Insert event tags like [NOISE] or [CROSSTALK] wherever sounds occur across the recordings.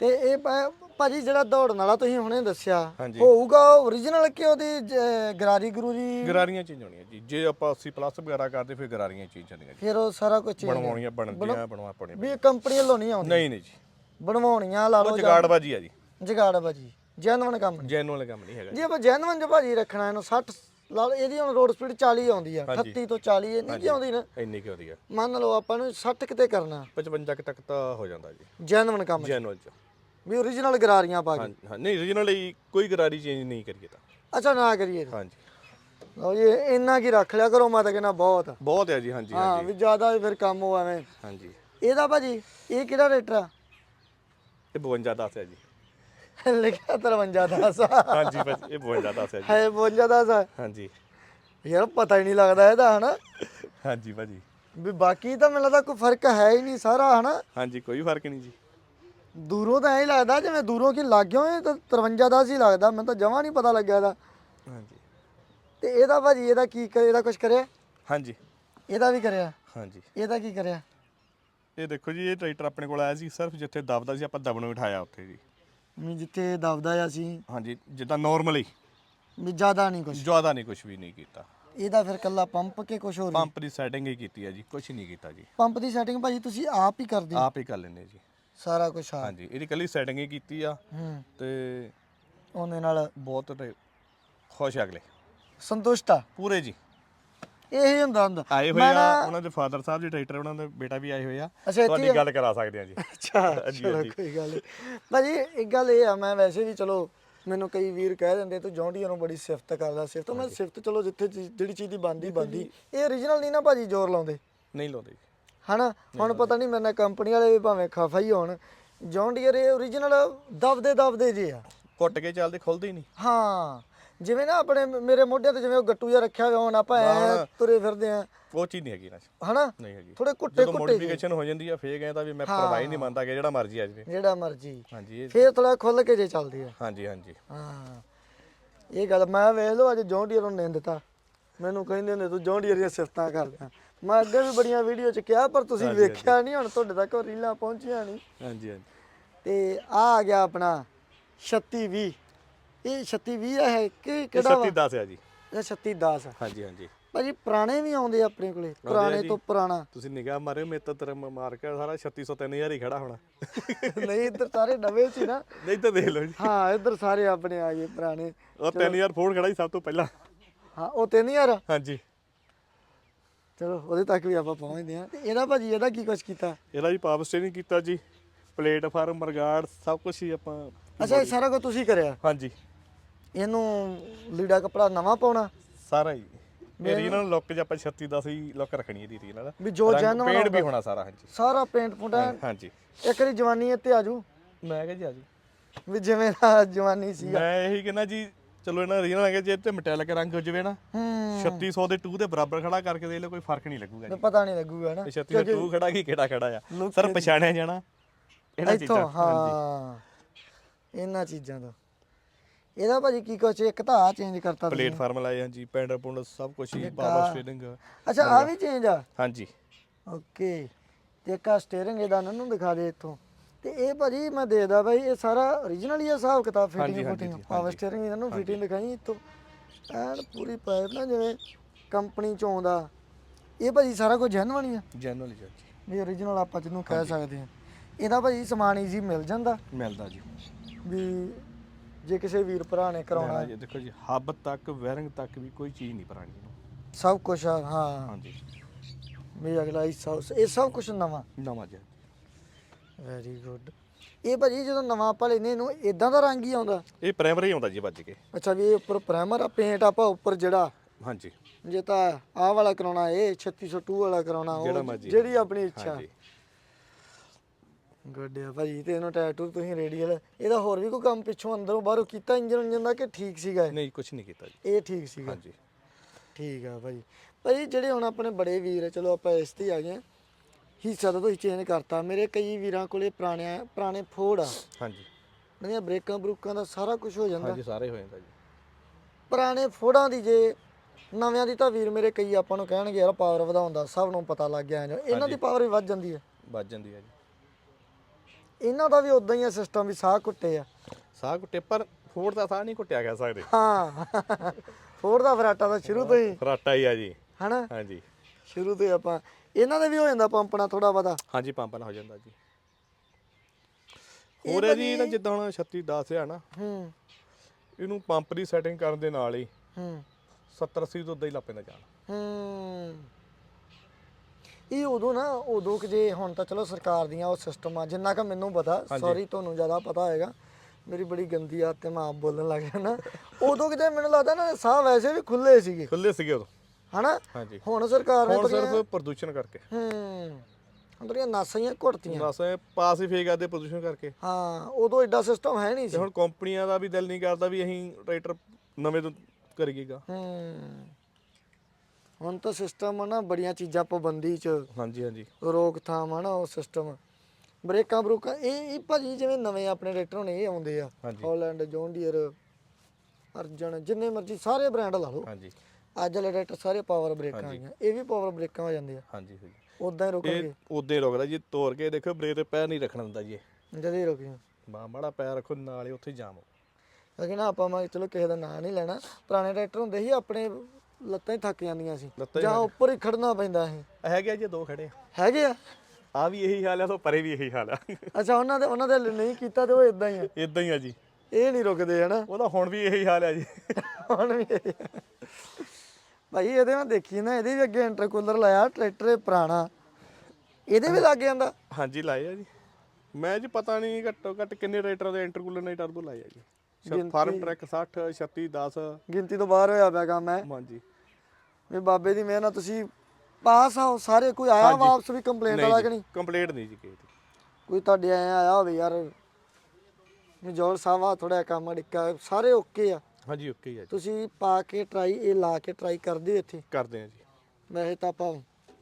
ਤੇ ਇਹ ਭਾ- ਭਾਜੀ ਜਿਹੜਾ ਦੌੜਨ ਵਾਲਾ ਤੁਸੀਂ ਹੁਣੇ ਦੱਸਿਆ ਹਾਂਜੀ। ਹੋਊਗਾ ਓਰੀਜਨਲ ਕਿ ਉਹਦੀ ਜ- ਗਰਾਰੀ ਗਰੂਰੀ? ਗਰਾਰੀਆਂ ਚੇਂਜ ਹੋਣੀਆਂ ਜੀ। ਜੇ ਆਪਾਂ 80 ਪਲੱਸ ਵਗੈਰਾ ਕਰਦੇ ਫਿਰ ਗਰਾਰੀਆਂ ਚੇਂਜ ਹੁੰਦੀਆਂ ਜੀ। ਫਿਰ ਉਹ ਸਾਰਾ ਕੁਝ ਬਣਵਾਉਣੀਆਂ ਬਣਦੀਆਂ ਬਣਵਾ ਪੜੀਆਂ ਵੀ ਕੰਪਨੀ ਵੱਲੋਂ ਨਹੀਂ ਆਉਂਦੀ ਨਹੀਂ ਨਹੀਂ ਜੀ। ਬਣਵਾਉਣੀਆਂ ਲਾ ਲਓ ਉਹ ਜਗਾੜਬਾਜੀ ਆ ਜੀ। ਜਗਾੜ ਭਾਜੀ ਜੈਨੂਨ ਕੰਮ ਨਹੀਂ। ਜੈਨੂਅਲ ਕੰਮ ਨਹੀਂ ਹੈਗਾ ਜੀ। ਜੇ। ਆਪਾਂ ਜੈਨੂਨ ਚ ਭਾਜੀ ਰੱਖਣਾ ਇਹਨੂੰ 60 ਲਾ ਲਓ ਇਹਦੀ ਹੁਣ ਰੋਡ ਸਪੀਡ 40 ਆਉਂਦੀ ਆ। 38 ਤੋਂ 40 ਇਹ ਨਹੀਂ ਆਉਂਦੀ ਨਾ? ਇੰਨੀ ਕਿ ਵਧੀਆ ਮੰਨ ਲਓ ਆਪਾਂ ਨੂੰ 60 ਕਿਤੇ ਕਰਨਾ। 55 ਕੁ ਤੱਕ ਤਾਂ ਹੋ ਜਾਂਦਾ ਜੀ। ਜੈਨੂਨ ਕੰਮ ਜੈਨੂਅਲ ਚ। ਵੀ ਓਰੀਜਨਲ ਗਰਾਰੀਆਂ ਪਾ ਕੇ। ਹਾਂ ਹਾਂ ਨਹੀਂ ਰੀਜਨਲ ਕੋਈ ਗਰਾਰੀ ਚੇਂਜ ਨਹੀਂ ਕਰੀਏ ਤਾਂ। ਅੱਛਾ ਨਾ ਕਰੀਏ ਹਾਂਜੀ। ਲਓ ਜੀ ਇੰਨਾ ਕੀ ਰੱਖ ਲਿਆ ਕਰੋ ਮੈਂ ਤਾਂ ਕਹਿੰਦਾ ਬਹੁਤ। ਆ। ਬਹੁਤ ਹੈ ਜੀ ਹਾਂਜੀ ਹਾਂ ਵੀ ਜ਼ਿਆਦਾ ਫਿਰ ਕੰਮ ਹੋ ਐਵੇਂ। ਹਾਂਜੀ। ਇਹਦਾ ਭਾਜੀ ਇਹ ਕਿਹੜਾ ਰੇਟ ਆ? ਇਹ 52 10 ਹੈ ਜੀ। [LAUGHS] ਲਿਖਿਆ 53 ਦਾ ਸਾ ਹਾਂਜੀ ਬਸ ਇਹ 52 10 ਹੈ ਜੀ। ਹੈ 52 ਦਾ ਸਾ ਹਾਂਜੀ। ਯਾਰ ਪਤਾ ਹੀ ਨਹੀਂ ਲੱਗਦਾ ਇਹਦਾ ਹਨਾ? ਹਾਂਜੀ ਭਾਜੀ। ਵੀ ਬਾਕੀ ਤਾਂ ਮੈਨੂੰ ਲੱਗਦਾ ਕੋਈ ਫ਼ਰਕ ਹੈ ਹੀ ਨਹੀਂ ਸਾਰਾ ਹਨਾ? ਹਾਂਜੀ ਕੋਈ ਫ਼ਰਕ ਨਹੀਂ ਜੀ। ਦੂਰੋਂ ਤਾਂ ਐਂ ਹੀ ਲੱਗਦਾ ਜਿਵੇਂ ਦੂਰੋਂ ਕੀ ਲੱਗਿਓ ਇਹ ਤਾਂ 53 ਦਾ ਸੀ ਲੱਗਦਾ ਮੈਨੂੰ ਤਾਂ ਜਮਾ ਨਹੀਂ ਪਤਾ ਲੱਗਿਆ ਇਹਦਾ। ਹਾਂਜੀ। ਤੇ ਇਹਦਾ ਭਾਜੀ ਇਹਦਾ ਕੀ ਕਰੇ ਇਹਦਾ ਕੁਝ ਕਰਿਆ? ਹਾਂਜੀ। ਇਹਦਾ ਵੀ ਕਰਿਆ? ਹਾਂਜੀ। ਇਹਦਾ ਕੀ ਕਰਿਆ? ਇਹ ਦੇਖੋ ਜੀ ਇਹ ਟਰੈਕਟਰ ਆਪਣੇ ਕੋਲ ਆਇਆ ਸੀ ਸਿਰਫ ਜਿੱਥੇ ਦਬਦਾ ਸੀ ਆਪਾਂ ਦਬਣੋਂ ਬਿਠਾਇਆ ਉੱਥੇ ਜੀ। ਵੀ ਜਿੱਥੇ ਦਬਦਾ ਆ ਸੀ। ਹਾਂਜੀ ਜਿੱਦਾਂ ਨਾਰਮਲੀ ਵੀ ਜ਼ਿਆਦਾ ਨਹੀਂ ਕੁਝ ਜ਼ਿਆਦਾ ਨਹੀਂ ਕੁਝ ਵੀ ਨਹੀਂ ਕੀਤਾ। ਇਹਦਾ ਫਿਰ ਕੱਲਾ ਪੰਪ ਕੇ ਕੁਝ ਹੋਰ ਪੰਪ ਦੀ ਸੈਟਿੰਗ ਹੀ ਕੀਤੀ ਹੈ ਜੀ ਕੁਝ ਨਹੀਂ ਕੀਤਾ ਜੀ। ਪੰਪ ਦੀ ਸੈਟਿੰਗ ਭਾਜੀ ਤੁਸੀਂ ਆਪ ਹੀ ਕਰਦੇ ਆਪ ਹੀ ਕਰ ਲੈਂਦੇ ਜੀ। ਸਾਰਾ ਕੁਝ ਆ। ਹਾਂਜੀ ਇਹਦੀ ਕੱਲੀ ਸੈਟਿੰਗ ਹੀ ਕੀਤੀ ਆ ਹੂੰ। ਤੇ ਉਹਦੇ ਨਾਲ ਬਹੁਤ ਤੇ ਖੁਸ਼ ਆ ਅਗਲੇ। ਸੰਤੁਸ਼ਟ ਆ। ਪੂਰੇ ਜੀ। ਇਹੀ ਹੁੰਦਾ ਹੁੰਦਾ। ਆਏ ਹੋਏ ਮੈਂ ਆ ਨਾ- ਉਹਨਾਂ ਦੇ ਫਾਦਰ ਸਾਹਿਬ ਜੀ ਟਰੈਕਟਰ ਉਹਨਾਂ ਦੇ ਬੇਟਾ ਵੀ ਆਏ ਹੋਏ ਆ। ਅੱਛਾ, ਇੱਥੇ ਤੁਹਾਡੀ ਆ? ਗੱਲ ਕਰਾ ਸਕਦੇ ਆ ਜੀ। ਅੱਛਾ ਹਾਂਜੀ, ਚਲੋ ਹਾਂਜੀ। ਕੋਈ ਗੱਲ ਨਹੀਂ ਭਾਜੀ ਇੱਕ ਗੱਲ ਇਹ ਆ ਮੈਂ ਵੈਸੇ ਵੀ ਚਲੋ ਮੈਨੂੰ ਕਈ ਵੀਰ ਕਹਿ ਦਿੰਦੇ ਤੂੰ ਜੌਂਡੀਆਂ ਨੂੰ ਬੜੀ ਸਿਫਤ ਕਰਦਾ ਸਿਫਤ। ਮੈਂ ਸਿਫਤ ਚਲੋ ਜਿੱਥੇ ਚੀਜ਼- ਜਿਹੜੀ ਚੀਜ਼ ਦੀ ਬੰਦੀ ਬੰਦੀ ਇਹ origignal ਨਹੀਂ ਨਾ ਭਾਜੀ ਜ਼ੋਰ ਲਾਉਂਦੇ? ਨਹੀਂ ਲਾਉਂਦੇ ਜੀ। ਹਨਾ? ਹੁਣ ਪਤਾ ਨਹੀਂ ਮੇਰੇ ਨਾਲ ਕੰਪਨੀ ਵਾਲੇ ਵੀ ਭਾਵੇਂ ਖਫਾ ਹੀ ਹੋਣ। ਜੌਂਡੀਅਰ ਇਹ origignal ਦਬਦੇ ਦਬਦੇ ਜੇ ਆ। ਕੁੱਟ ਕੇ ਚੱਲਦੇ ਖੁੱਲਦੇ ਹੀ ਨਹੀਂ ਹਾਂ। ਜਿਵੇਂ ਨਾ ਆਪਣੇ ਮੇਰੇ ਮੋਢਿਆਂ ਤੇ ਜਿਵੇਂ ਉਹ ਗੱਟੂ ਜਿਹਾ ਰੱਖਿਆ ਹੋਇਆ ਹੁਣ ਆਪਾਂ ਐ ਤੁਰੇ ਫਿਰਦੇ ਆ। ਉਹ ਚੀਜ਼ ਨਹੀਂ ਹੈਗੀ ਨਾ। ਹਨਾ? ਨਹੀਂ ਹੈਗੀ। ਥੋੜੇ ਕੁੱਟੇ ਕੁੱਟੇ। ਮੋਡੀਫਿਕੇਸ਼ਨ ਹੋ ਜਾਂਦੀ ਆ ਫੇਰ ਕਹਿੰਦਾ ਵੀ ਮੈਂ ਪ੍ਰਵਾਹੀ ਨਹੀਂ ਮੰਨਦਾ ਕਿ ਜਿਹੜਾ ਮਰਜ਼ੀ ਆ ਜਾਵੇ। ਜਿਹੜਾ ਮਰਜ਼ੀ। ਹਾਂਜੀ ਫੇਰ ਥੋੜਾ ਖੁੱਲ ਕੇ ਜੇ ਚੱਲਦੀ ਆ। ਹਾਂਜੀ ਹਾਂਜੀ। ਹਾਂ। ਇਹ ਗੱਲ ਮੈਂ ਵੇਖ ਲਓ ਅੱਜ ਜੌਂਡੀਅਰ ਨੂੰ ਨਿੰਦਤਾ। ਮੈਨੂੰ ਕਹਿੰਦੇ ਹੁੰਦੇ ਤੂੰ ਜੌਂਡੀਅਰ ਦੀਆਂ ਸਿਫਤਾਂ ਕਰਦਾ। ਮੈਂ ਅੱਗੇ ਵੀ ਬੜੀਆਂ ਵੀਡੀਓ ਚ ਕਿਹਾ ਪਰ ਤੁਸੀਂ ਵੇਖਿਆ ਨਹੀਂ ਹੁਣ ਤੁਹਾਡੇ ਤੱਕ ਉਹ ਰੀਲਾਂ ਪਹੁੰਚੀਆਂ ਨਹੀਂ। ਹਾਂਜੀ ਹਾਂਜੀ। ਤੇ ਆ ਆ ਗਿਆ ਆਪਣਾ 3620 ਇਹ 3620 ਹੈ ਕਿ ਕਿਹੜਾ ਵਾ? 37 10 ਆ ਜੀ। ਇਹ 3610 ਆ। ਹਾਂਜੀ ਹਾਂਜੀ। ਭਾਜੀ ਪੁਰਾਣੇ ਵੀ ਆਉਂਦੇ ਆ ਆਪਣੇ ਕੋਲੇ ਪੁਰਾਣੇ ਤੋਂ ਪੁਰਾਣਾ। ਤੁਸੀਂ ਨਿਗਾਹ ਮਾਰਿਓ ਮੇਰੇ ਤਾਂ ਤੇਰਾ ਮਾਰ ਕੇ ਸਾਰਾ 3600 3000 ਹੀ ਖੜਾ ਹੋਣਾ। ਨਹੀਂ ਇੱਧਰ ਸਾਰੇ ਨਵੇਂ ਸੀ ਨਾ। ਨਹੀਂ ਤਾਂ ਦੇਖ ਲਓ ਜੀ। ਹਾਂ ਇੱਧਰ ਸਾਰੇ ਆਪਣੇ ਆ ਗਏ ਪੁਰਾਣੇ। ਉਹ 3000 ਫੋਨ ਖੜਾ ਸੀ ਸਭ ਤੋਂ ਪਹਿਲਾਂ। ਹਾਂ ਉਹ ਤਿੰਨ ਯਾਰ ਹਾਂਜੀ। ਚਲੋ ਉਹਦੇ ਤੱਕ ਵੀ ਆਪਾਂ ਪਹੁੰਚਦੇ ਆ ਤੇ ਇਹਦਾ ਭਾਜੀ ਇਹਦਾ ਕੀ ਕੁਛ ਕੀਤਾ? ਇਹਦਾ ਵੀ ਪਾਵਰ ਸਟੇਰਿੰਗ ਕੀਤਾ ਜੀ। ਪਲੇਟਫਾਰਮ ਮਰਗਾਰਡ ਸਭ ਕੁਝ ਹੀ ਆਪਾਂ ਅੱਛਾ ਇਹ ਸਾਰਾ ਕੁਝ ਤੁਸੀਂ ਕਰਿਆ? ਹਾਂਜੀ। ਇਹਨੂੰ ਲੀੜਾ ਕਪੜਾ ਨਵਾਂ ਪਾਉਣਾ? ਸਾਰਾ ਹੀ। ਰੀਜਨਲ ਲੁੱਕ ਜੇ ਆਪਾਂ 36 10 ਹੀ ਲੁੱਕ ਰੱਖਣੀ ਹੈ ਦੀ ਰੀਜਨਲ ਵੀ ਜੋ genuine ਪੇਂਟ ਵੀ। ਹੋਣਾ ਸਾਰਾ ਹਾਂਜੀ। ਸਾਰਾ ਪੇਂਟ ਪੁੰਟਾ ਹਾਂਜੀ। ਇੱਕ ਵਾਰੀ ਜਵਾਨੀ ਇੱਥੇ ਆਜੂ ਮੈਂ ਕਿਹਾ ਜੀ ਆ ਜੀ ਵੀ ਜਿਵੇਂ ਦਾ ਜਵਾਨੀ ਸੀ। ਮੈਂ ਇਹੀ ਕਹਿੰਦਾ ਜੀ ਚਲੋ ਇਹਨਾਂ ਰੀਜਨਲ ਹੈਗੇ ਜੇ ਤੇ ਮਟੈਲਿਕ ਰੰਗ ਹੋ ਜਾਵੇ ਨਾ ਹੂੰ। 3600 ਦੇ 2 ਦੇ ਬਰਾਬਰ ਖੜਾ ਕਰਕੇ ਦੇਖ ਲਓ ਕੋਈ ਫ਼ਰਕ ਨਹੀਂ ਲੱਗੂਗਾ ਜੀ। ਪਤਾ ਨਹੀਂ ਲੱਗੂਗਾ ਨਾ। ਇਹ 36 ਦੇ 2 ਖੜਾ ਕੀ ਕਿਹੜਾ ਖੜਾ ਆ? ਸਰ ਪਛਾਣਿਆ ਜਾਣਾ? ਇਹਨਾਂ ਚੀਜ਼ਾਂ ਹਾਂ। ਇਹਨਾਂ ਚੀਜ਼ਾਂ ਦਾ ਇਹਦਾ ਭਾਜੀ ਕੀ ਕੁਛ ਇੱਕ ਤਾਂ ਆ ਚੇਂਜ ਕਰਤਾ ਤੁਸੀਂ। ਪਲੇਟਫਾਰਮ ਲਾਏ ਹਾਂ ਜੀ ਪੈਂਡਰ ਪੁੰਡ ਸਭ ਕੁਝ ਹੀ ਪਾਵਰ ਸਟੀਅਰਿੰਗ ਅੱਛਾ ਆ ਵੀ ਚੇਂਜ ਆ? ਹਾਂਜੀ। ਓਕੇ। ਤੇ ਇੱਕ ਆ ਸਟੀਅਰਿੰਗ ਇਹਦਾ ਨੂੰ ਦਿਖਾ ਦੇ ਇੱਥੋਂ। ਤੇ ਇਹ ਭਾਜੀ ਮੈਂ ਦੇਖਦਾ ਬਾਈ ਇਹ ਸਾਰਾ origignal ਹੀ ਆ ਹਿਸਾਬ ਕਿਤਾਬ ਫਿਟਿੰਗ। ਫੁਟਿੰਗ ਪਾਵਰ ਸਟੀਅਰਿੰਗ ਇਹਨਾਂ ਨੂੰ ਫਿਟਿੰਗ ਦਿਖਾਈ ਇੱਥੋਂ। ਐਨ ਪੂਰੀ ਪਾਇਪ ਨਾ ਜਿਵੇਂ ਕੰਪਨੀ ਚੋਂ ਆਉਂਦਾ। ਇਹ ਭਾਜੀ ਸਾਰਾ ਕੁਝ ਜੈਨੂਅਨ ਹੀ ਆ। ਜੈਨੂਅਲ ਜੀ। ਵੀ origignal ਆਪਾਂ ਜਿਹਨੂੰ ਕਹਿ ਸਕਦੇ ਆ ਇਹਦਾ ਭਾਜੀ ਸਮਾਨ ਈਜ਼ੀ ਮਿਲ ਜਾਂਦਾ। ਮਿਲਦਾ ਜੀ। ਵੀ ਜੇ ਕਿਸੇ ਵੀਰ ਭਰਾ ਨੇ ਕਰਾਉਣਾ ਜੀ ਦੇਖੋ ਜੀ ਹੱਬ ਤੱਕ ਵਾਇਰਿੰਗ ਤੱਕ ਵੀ ਕੋਈ ਚੀਜ਼ ਨਹੀਂ ਪੁਰਾਣੀ। ਇਹਨੂੰ ਸਭ ਕੁਝ ਹਾਂ। ਹਾਂਜੀ। ਵੀ ਅਗਲਾ ਹਿੱਸਾ ਇਹ ਸਭ ਕੁਝ ਨਵਾਂ। ਨਵਾਂ ਜੀ। ਵੈਰੀ ਗੁੱਡ ਇਹ ਭਾਜੀ ਜਦੋਂ ਨਵਾਂ ਆਪਾਂ ਲੈਨੇ ਇਹਨੂੰ ਇਦਾਂ ਦਾ ਰੰਗ ਹੀ ਆਉਂਦਾ? ਇਹ ਪ੍ਰਾਇਮਰੀ ਆਉਂਦਾ ਜੀ ਵੱਜ ਕੇ। ਅੱਛਾ ਵੀ ਇਹ ਉੱਪਰ ਪ੍ਰਾਈਮਰ ਆ ਪੇਂਟ ਆਪਾਂ ਉੱਪਰ ਜਿਹੜਾ? ਹਾਂਜੀ। ਜੇ ਤਾਂ ਆਹ ਵਾਲਾ ਕਰਾਉਣਾ ਇਹ 3602 ਵਾਲਾ ਕਰਾਉਣਾ ਜਿਹੜਾ ਉਹ ਮਰਜ਼ੀ। ਜਿਹੜੀ ਆਪਣੀ ਇੱਛਾ। ਹਾਂਜੀ। ਗੁੱਡ ਆ ਭਾਜੀ ਤੇ ਇਹਨੂੰ ਟੈਟੂ ਤੁਸੀਂ ਰੇਡੀਅਲ ਇਹਦਾ ਹੋਰ ਵੀ ਕੋਈ ਕੰਮ ਪਿੱਛੋਂ ਅੰਦਰੋਂ ਬਾਹਰੋਂ ਕੀਤਾ ਇੰਜਨ ਇੰਜਨ ਦਾ ਕਿ ਠੀਕ ਸੀਗਾ ਇਹ? ਨਹੀਂ ਕੁਝ ਨਹੀਂ ਕੀਤਾ ਜੀ। ਇਹ ਠੀਕ ਸੀਗਾ। ਹਾਂਜੀ। ਠੀਕ ਆ ਭਾਜੀ। ਭਾਜੀ ਜਿਹੜੇ ਹੁਣ ਆਪਣੇ ਬੜੇ ਵੀਰ ਆ ਚਲੋ ਆਪਾਂ ਇਸ ਤੇ ਹੀ ਆ ਗਏ ਆ। ਹਿੱਸਾ ਤਾਂ ਤੁਸੀਂ ਚੇਂਜ ਕਰਤਾ। ਮੇਰੇ ਕਈ ਵੀਰਾਂ ਕੋਲੇ ਪੁਰਾਣੇ ਪੁਰਾਣੇ ਫੋੜ ਆ। ਹਾਂਜੀ। ਉਹਦੀਆਂ ਬ੍ਰੇਕਾਂ ਬਰੂਕਾਂ ਦਾ ਸਾਰਾ ਕੁਝ ਹੋ ਜਾਂਦਾ। ਹਾਂਜੀ ਸਾਰੇ ਹੋ ਜਾਂਦਾ ਜੀ। ਪੁਰਾਣੇ ਫੋੜਾਂ ਦੀ ਜੇ ਨਵਿਆਂ ਦੀ ਤਾਂ ਵੀਰ ਮੇਰੇ ਕਈ ਆਪਾਂ ਨੂੰ ਕਹਿਣਗੇ ਯਾਰ ਪਾਵਰ ਵਧਾਉਂਦਾ ਸਭ ਨੂੰ ਪਤਾ ਲੱਗ ਗਿਆ ਇਹਨਾਂ ਦੀ ਪਾਵਰ ਵੀ ਵੱਧ ਜਾਂਦੀ ਹੈ। ਵੱਜ ਜਾਂਦੀ ਹੈ ਜੀ। ਇਹਨਾਂ ਦਾ ਵੀ ਉਦਾਂ ਹੀ ਆ ਸਿਸਟਮ ਵੀ ਸਾਹ ਕੁੱਟੇ ਆ। ਸਾਹ ਕੁੱਟੇ ਪਰ ਫੋੜ ਦਾ ਸਾਹ ਨਹੀਂ ਕੁੱਟਿਆ ਗਿਆ ਸਕਦੇ। ਹਾਂ। ਫੋਰ ਦਾ ਫਰਾਟਾ ਦਾ ਸ਼ੁਰੂ ਤੋਂ ਹੀ। ਫਰਾਟਾ ਹੀ ਆ ਜੀ। ਹਨਾ? ਹਾਂਜੀ। ਸ਼ੁਰੂ ਤੋਂ ਹੀ ਆਪਾਂ ਇਹਨਾਂ ਦੇ ਵੀ ਹੋ ਜਾਂਦਾ ਪੰਪਣਾ ਥੋੜਾ ਬਹੁਤਾ। ਹਾਂਜੀ ਪੰਪ ਨਾਲ ਹੋ ਜਾਂਦਾ ਜੀ। ਹੋਰ ਹੈ ਜੀ ਇਹਨਾਂ ਜਿੱਦਾਂ ਹੁਣ 36 10 ਆ ਨਾ ਹੂੰ। ਇਹਨੂੰ ਪੰਪ ਦੀ ਸੈਟਿੰਗ ਕਰਨ ਦੇ ਨਾਲ ਹੀ ਹੂੰ। 70 80 ਤੋਂ ਉਦਾਂ ਹੀ ਲੱਪੇ ਨਾ ਜਾਣ। ਹੂੰ। ਇਹ ਉਦੋਂ ਨਾ ਉਦੋਂ ਕਿ ਜੇ ਹੁਣ ਤਾਂ ਚਲੋ ਸਰਕਾਰ ਦੀਆਂ ਉਹ ਸਿਸਟਮ ਆ ਜਿੰਨਾ ਕਿ ਮੈਨੂੰ ਪਤਾ ਸੌਰੀ ਤੁਹਾਨੂੰ ਜ਼ਿਆਦਾ ਪਤਾ ਹੋਏਗਾ ਮੇਰੀ ਬੜੀ ਗੰਦੀ ਆਦਤ ਤੇ ਮੈਂ ਆਪ ਬੋਲਣ ਲੱਗ ਗਿਆ ਨਾ। ਉਦੋਂ ਕਿ ਜੇ ਮੈਨੂੰ ਲੱਗਦਾ ਨਾ ਸਾਹ ਵੈਸੇ ਵੀ ਖੁੱਲੇ ਸੀਗੇ। ਖੁੱਲੇ ਸੀਗੇ ਉਦੋਂ। ਹਨਾ? ਹਾਂਜੀ। ਹੁਣ ਸਰਕਾਰ ਨੇ ਹੁਣ ਸਿਰਫ ਪ੍ਰਦੂਸ਼ਣ ਕਰਕੇ। ਹੂੰ ਅੰਦਰੀਆਂ ਨਾਸਾਂ ਹੀ ਘੁੱਟਤੀਆਂ। ਇਹ ਪਾਸ ਹੀ ਫੇਕ ਆਦੇ ਪ੍ਰਦੂਸ਼ਣ ਕਰਕੇ। ਹਾਂ ਉਦੋਂ ਐਡਾ ਸਿਸਟਮ ਹੈ ਨਹੀਂ ਸੀ। ਹੁਣ ਕੰਪਨੀਆਂ ਦਾ ਵੀ ਦਿਲ ਨਹੀਂ ਕਰਦਾ ਵੀ ਅਸੀਂ ਟਰੈਕਟਰ ਨਵੇਂ ਤੋਂ ਕਰੀਏਗਾ। ਹੂੰ ਹੁਣ ਤਾਂ ਸਿਸਟਮ ਨਾ ਬੜੀਆਂ ਚੀਜ਼ਾਂ ਪਾਬੰਦੀ ਚ ਹਾਂਜੀ ਹਾਂਜੀ। ਰੋਕਥਾਮ ਆ ਨਾ ਉਹ ਸਿਸਟਮ ਬ੍ਰੇਕਾਂ ਬਰੂਕਾਂ ਇਹ ਇਹ ਭਾਜੀ ਜਿਵੇਂ ਨਵੇਂ ਆਪਣੇ ਰੇਟਰ ਹੋਣੇ ਇਹ ਆਉਂਦੇ ਆ। ਹਾਲੈਂਡ ਜੌਨ ਡੀਅਰ ਅਰਜਨ ਜਿੰਨੇ ਮਰਜ਼ੀ ਸਾਰੇ ਬ੍ਰਾਂਡ ਲਾ ਲਓ। ਹਾਂਜੀ। ਅੱਜ ਵਾਲੇ ਰੇਟਰ ਸਾਰੇ ਪਾਵਰ ਬ੍ਰੇਕਾਂ ਆਈਆਂ ਇਹ ਵੀ ਪਾਵਰ ਬ੍ਰੇਕਾਂ ਹੋ ਜਾਂਦੇ ਆ। ਹਾਂਜੀ ਹਾਂਜੀ। ਉਦਾਂ ਹੀ ਇਹ ਰੁਕਣਗੇ ਉਦੇ ਰੁਕਦਾ ਜੀ ਤੋੜ ਕੇ ਦੇਖੋ ਬ੍ਰੇਕ ਤੇ ਪੈਰ ਨਹੀਂ ਰੱਖਣਾ ਹੁੰਦਾ ਜੀ ਇਹ। ਜਦੇ ਹੀ ਰੁਕੀਆਂ ਮਾਂ ਮਾੜਾ ਪੈਰ ਰੱਖੋ ਨਾਲੇ ਉੱਥੇ ਜਾਮ ਕਿਉਂਕਿ ਨਾ ਆਪਾਂ ਮੈਂ ਚਲੋ ਕਿਸੇ ਦਾ ਨਾਂ ਨਹੀਂ ਲੈਣਾ। ਪੁਰਾਣੇ ਟਰੈਕਟਰ ਹੁੰਦੇ ਸੀ ਆਪਣੇ ਲੱਤਾਂ ਹੀ ਥੱਕ ਜਾਂਦੀਆਂ ਸੀ। ਲੱਤਾਂ ਹੀ ਜਾਂ ਉੱਪਰ ਹੀ ਖੜਨਾ ਪੈਂਦਾ ਸੀ। ਹੈਗੇ ਆ ਜੀ ਦੋ ਖੜੇ ਹੈਗੇ ਆ? ਆ ਵੀ ਇਹੀ ਹਾਲ ਆ ਤੋਂ ਪਰੇ ਵੀ ਇਹੀ ਹਾਲ ਆ। ਅੱਛਾ ਉਹਨਾਂ ਦੇ ਉਹਨਾਂ ਦੇ ਨਹੀਂ ਕੀਤਾ ਤੇ ਉਹ ਇਦਾਂ ਹੀ ਆ। ਇਦਾਂ ਹੀ ਆ ਜੀ। ਇਹ ਨਹੀਂ ਰੁਕਦੇ ਹਨਾ? ਉਹਦਾ ਹੁਣ ਵੀ ਇਹੀ ਹਾਲ ਆ ਜੀ। ਹੁਣ ਵੀ ਇਹ ਆ। ਭਾਈ ਇਹਦੇ ਮੈਂ ਦੇਖੀ ਨਾ ਇਹਦੇ ਵੀ ਅੱਗੇ ਇੰਟਰਕੂਲਰ ਲਾਇਆ ਟਰੈਕਟਰ ਇਹ ਪੁਰਾਣਾ। ਇਹਦੇ ਵੀ ਲੱਗ ਜਾਂਦਾ ਹਾਂਜੀ ਲਾਏ ਆ ਜੀ। ਮੈਂ ਜੀ ਪਤਾ ਨਹੀਂ ਘੱਟੋ ਘੱਟ ਕਿੰਨੇ ਰੇਟਰ ਦੇ ਇੰਟਰਕੂਲਰ ਨੇ ਟਰਬੋ ਲਾਏ ਆ ਜੀ ਫਾਰਮ ਟਰੈਕ 60 36 10 ਗਿਣਤੀ ਤੋਂ ਬਾਹਰ ਹੋਇਆ ਪਿਆ ਕੰਮ ਹੈ? ਹਾਂਜੀ। ਵੀ ਬਾਬੇ ਦੀ ਮਿਹਰ ਨਾਲ ਤੁਸੀਂ ਪਾਸ ਆਓ ਸਾਰੇ ਕੋਈ ਆਇਆ ਵਾਪਸ ਵੀ ਕੰਪਲੇਂਟ ਵਾਲਾ ਕਿ ਨਹੀਂ? ਕੰਪਲੀਟ ਨਹੀਂ ਜੀ ਕਿਸੇ ਕੋਈ ਤੁਹਾਡੇ ਆਇਆ ਆਇਆ ਹੋਵੇ ਯਾਰ। ਮਜੋਲ ਸਾਹਿਬ ਆ ਥੋੜਾ ਕੰਮ ਅੜਿੱਕਾ ਸਾਰੇ ਓਕੇ ਆ। ਹਾਂਜੀ ਓਕੇ ਹੀ ਜੀ। ਤੁਸੀਂ ਪਾ ਕੇ ਟਰਾਈ ਇਹ ਲਾ ਕੇ ਟਰਾਈ ਕਰਦੇ ਹੋ ਇੱਥੇ? ਕਰਦੇ ਆ ਜੀ। ਵੈਸੇ ਤਾਂ ਆਪਾਂ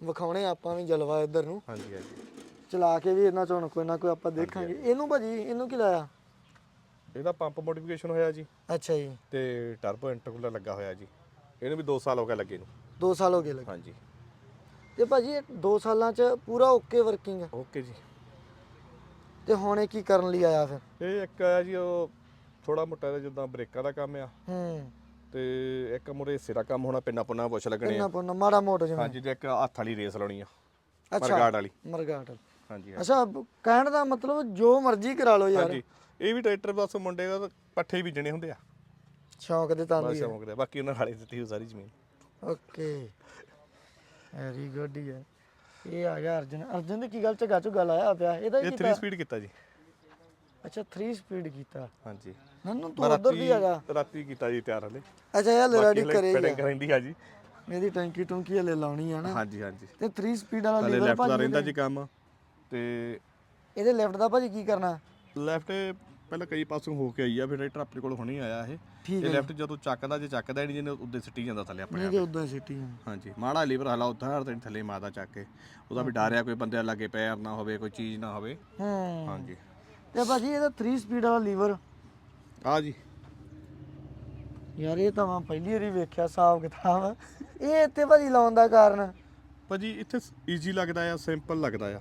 ਵਿਖਾਉਣੇ ਆਪਾਂ ਵੀ ਜਲਵਾ ਇੱਧਰ ਨੂੰ। ਹਾਂਜੀ ਹਾਂਜੀ। ਚਲਾ ਕੇ ਵੀ ਇਹਨਾਂ ਚੋਂ ਕੋਈ ਨਾ ਕੋਈ ਆਪਾਂ ਦੇਖਾਂਗੇ। ਇਹਨੂੰ ਭਾਜੀ ਇਹਨੂੰ ਕੀ ਲਾਇਆ? ਇਹਦਾ ਪੰਪ ਮੋਡੀਫਿਕੇਸ਼ਨ ਹੋਇਆ ਜੀ। ਅੱਛਾ ਜੀ। ਤੇ ਟਰਬੋ ਇੰਟਰਕੂਲਰ ਲੱਗਾ ਹੋਇਆ ਜੀ। ਇਹਨੂੰ ਵੀ 2 ਸਾਲ ਹੋ ਗਏ ਲੱਗੇ ਨੂੰ। 2 ਸਾਲ ਹੋ ਗਏ ਲੱਗੇ। ਹਾਂਜੀ। ਤੇ ਭਾਜੀ ਇਹ 2 ਸਾਲਾਂ ਚ ਪੂਰਾ ਓਕੇ ਵਰਕਿੰਗ ਹੈ ਓਕੇ ਜੀ। ਤੇ ਹੁਣ ਇਹ ਕੀ ਕਰਨ ਲਈ ਆਇਆ ਫਿਰ? ਇਹ ਇੱਕ ਆ ਜੀ ਉਹ ਥੋੜਾ ਮੋਟਾ ਜਿਹਾ ਜਿੱਦਾਂ ਬ੍ਰੇਕਾਂ ਦਾ ਕੰਮ ਆ। ਹੂੰ। ਤੇ ਇੱਕ ਮੁਰੇ ਸਿਰਾ ਕੰਮ ਹੋਣਾ ਪਿੰਨਾ ਪੁੰਨਾ ਪੁੱਛ ਲੱਗਣੇ ਆ ਪੁੰਨਾ ਮਾੜਾ ਮੋਟਾ ਜਿਵੇਂ। ਹਾਂਜੀ ਤੇ ਇੱਕ ਹੱਥ ਵਾਲੀ ਰੇਸ ਲਾਉਣੀ ਆ ਅੱਛਾ ਮਰਗਾੜ ਵਾਲੀ। ਮਰਗਾਟ ਹਾਂਜੀ ਅੱਛਾ ਕਹਿਣ ਦਾ ਮਤਲਬ ਜੋ ਮਰਜ਼ੀ ਕਰਾ ਲਓ ਯਾਰ। ਹਾਂਜੀ ਇਹ ਵੀ ਟਰੈਕਟਰ ਬਸ ਮੁੰਡੇ ਦਾ ਪੱਠੇ ਹੀ ਬੀਜਣੇ ਹੁੰਦੇ ਆ। ਸ਼ੌਂਕ ਦੇ ਤਾਂ ਬਸ ਸ਼ੌਂਕ ਦੇ ਬਾਕੀ ਉਹਨਾਂ ਨਾਲੇ ਦਿੱਤੀ ਹੋਈ ਸਾਰੀ ਜ਼ਮੀਨ। ਓਕੇ। ਵੈਰੀ ਗੁੱਡ ਹੈ ਇਹ ਆ ਗਿਆ ਅਰਜਨ। ਅਰਜਨ ਦੀ ਕੀ ਗੱਲ ਝਗਾ ਝੁਗਾ ਲਾਇਆ ਪਿਆ? ਇਹਦਾ ਇਹ ਕੀ 3 ਸਪੀਡ ਕੀਤਾ ਜੀ। ਅੱਛਾ 3 ਸਪੀਡ ਕੀਤਾ। ਹਾਂਜੀ। ਨੰਨੂ ਤੂੰ ਉਧਰ ਦੀ ਹੈਗਾ। ਰਾਤੀ ਕੀਤਾ ਜੀ ਤਿਆਰ ਹਲੇ। ਅੱਛਾ ਇਹ ਰੈਡੀ ਕਰੇਗਾ ਰਹਿੰਦੀ ਆ ਜੀ। ਇਹਦੀ ਟੈਂਕੀ ਟੁੰਕੀ ਹਲੇ ਲਾਉਣੀ ਆ ਨਾ। ਹਾਂਜੀ ਹਾਂਜੀ। ਤੇ 3 ਸਪੀਡ ਵਾਲਾ ਹਲੇ ਲੀਵਰ ਲੈਫਟ ਦਾ ਭਾਜੀ ਰਹਿੰਦਾ ਜੀ ਕੰਮ ਤੇ ਇਹਦੇ ਲੈਫਟ ਦਾ ਭਾਜੀ ਕੀ ਕਰਨਾ? ਲੈਫਟ ਪਹਿਲਾਂ ਕਈ ਪਾਸੋਂ ਹੋ ਕੇ ਆਈ ਆ ਫਿਰ ਟਰੈਕਟਰ ਆਪਣੇ ਕੋਲ ਹੁਣੇ ਆਇਆ ਇਹ। ਠੀਕ ਇਹ ਲੈਫਟ ਜਦੋਂ ਚੱਕਦਾ ਜੇ ਚੱਕਦਾ ਨਹੀਂ ਜਿਹਨੇ ਉੱਦੇ ਸਿੱਟੀ ਜਾਂਦਾ ਥੱਲੇ ਆਪਣੇ ਨਹੀਂ ਤੇ ਉਦਾਂ ਸਿੱਟੀ ਆ। ਹਾਂਜੀ ਮਾੜਾ ਲੀਵਰ ਹਲਾ ਉਧਾਰ ਤੇ ਥੱਲੇ ਮਾਦਾ ਚੱਕ ਕੇ। ਉਹਦਾ ਵੀ ਡਰ ਆ ਕੋਈ ਬੰਦੇ ਲੱਗੇ ਪੈਰ ਨਾ ਹੋਵੇ ਕੋਈ ਚੀਜ਼ ਨਾ ਹੋਵੇ। ਹੂੰ। ਹਾਂਜੀ। ਤੇ ਭਾਜੀ ਇਹਦਾ 3 ਸਪੀਡ ਵਾਲਾ ਲੀਵਰ ਆ ਜੀ। ਯਾਰ ਇਹ ਤਾਂ ਮੈਂ ਪਹਿਲੀ ਵਾਰੀ ਵੇਖਿਆ ਹਿਸਾਬ ਕਿਤਾਬ। ਇਹ ਇੱਥੇ ਭਾਜੀ ਲਾਉਣ ਦਾ ਕਾਰਨ? ਭਾਜੀ ਇੱਥੇ ਈਜ਼ੀ ਲੱਗਦਾ ਆ ਸਿੰਪਲ ਲੱਗਦਾ ਆ।